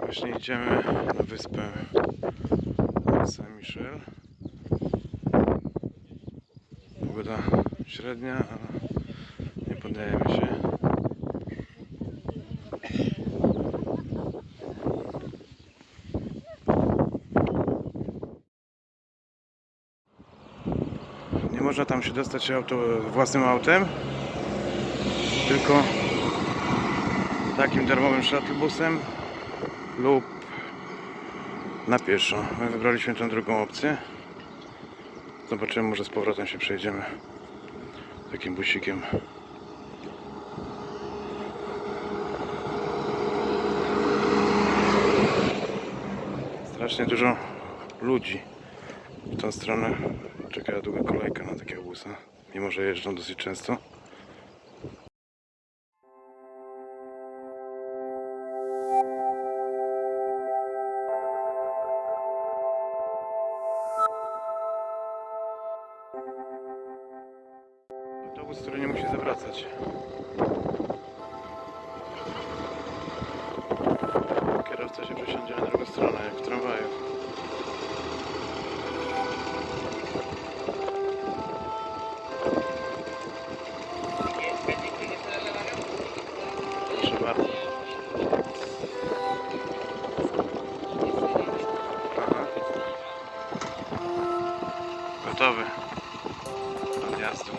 Właśnie idziemy na wyspę Saint-Michel. Pogoda średnia, ale nie poddajemy się. Nie można tam się dostać auto, własnym autem, tylko takim darmowym shuttlebusem lub na pieszo. My wybraliśmy tę drugą opcję. Zobaczymy, może z powrotem się przejdziemy takim busikiem. Strasznie dużo ludzi w tą stronę. Czeka długa kolejka na takiego busa, mimo że jeżdżą dosyć często. Kierowca się przesiądzie na drugą stronę, jak w tramwaju. Proszę bardzo. Aha. Gotowy do odjazdu.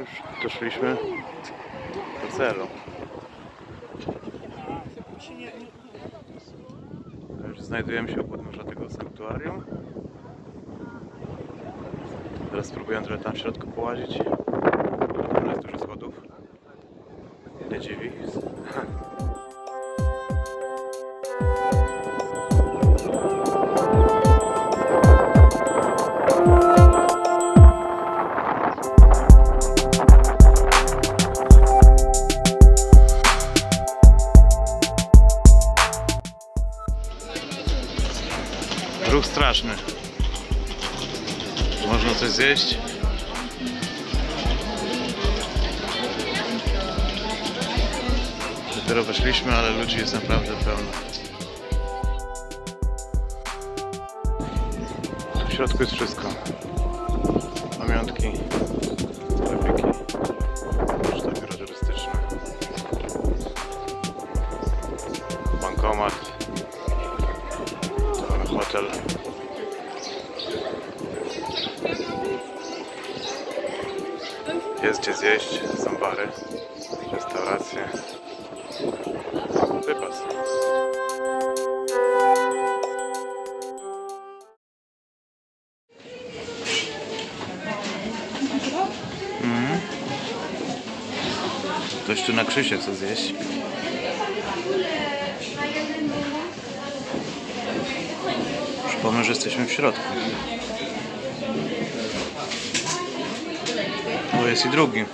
Już doszliśmy do celu. Już znajdujemy się u podnóża tego sanktuarium. Teraz spróbuję trochę tam w środku połazić. Straszny. Można coś zjeść. Dopiero weszliśmy, ale ludzi jest naprawdę pełno. W środku jest wszystko. tu na Krzysie co zjeść. Przypomnę, że jesteśmy w środku. Bo jest i drugi.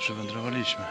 Przechodzimy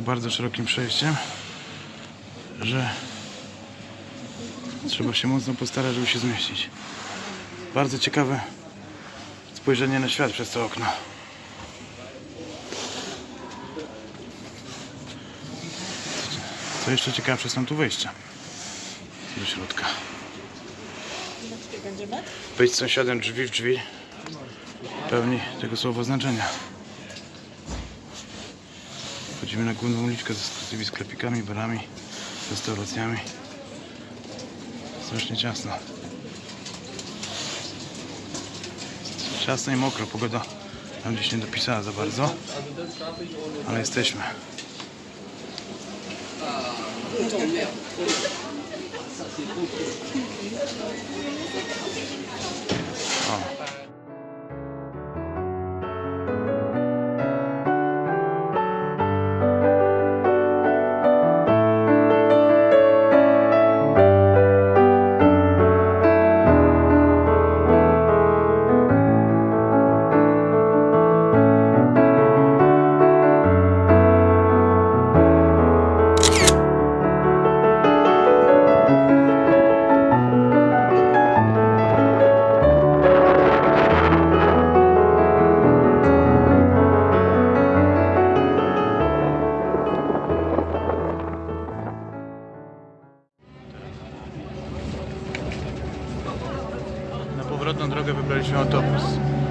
tak bardzo szerokim przejściem, że trzeba się mocno postarać, żeby się zmieścić. Bardzo ciekawe spojrzenie na świat przez to okno. Co jeszcze ciekawsze są tu wejścia do środka. Być sąsiadem drzwi w drzwi pełni tego słowa znaczenia. Wchodzimy na główną uliczkę ze tymi sklepikami, barami, restauracjami. Strasznie ciasno. Ciasno i mokro, pogoda nam gdzieś nie dopisała za bardzo, ale jesteśmy. O.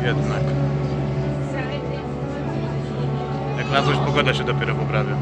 Jednak. Jak na coś pogoda się dopiero poprawia.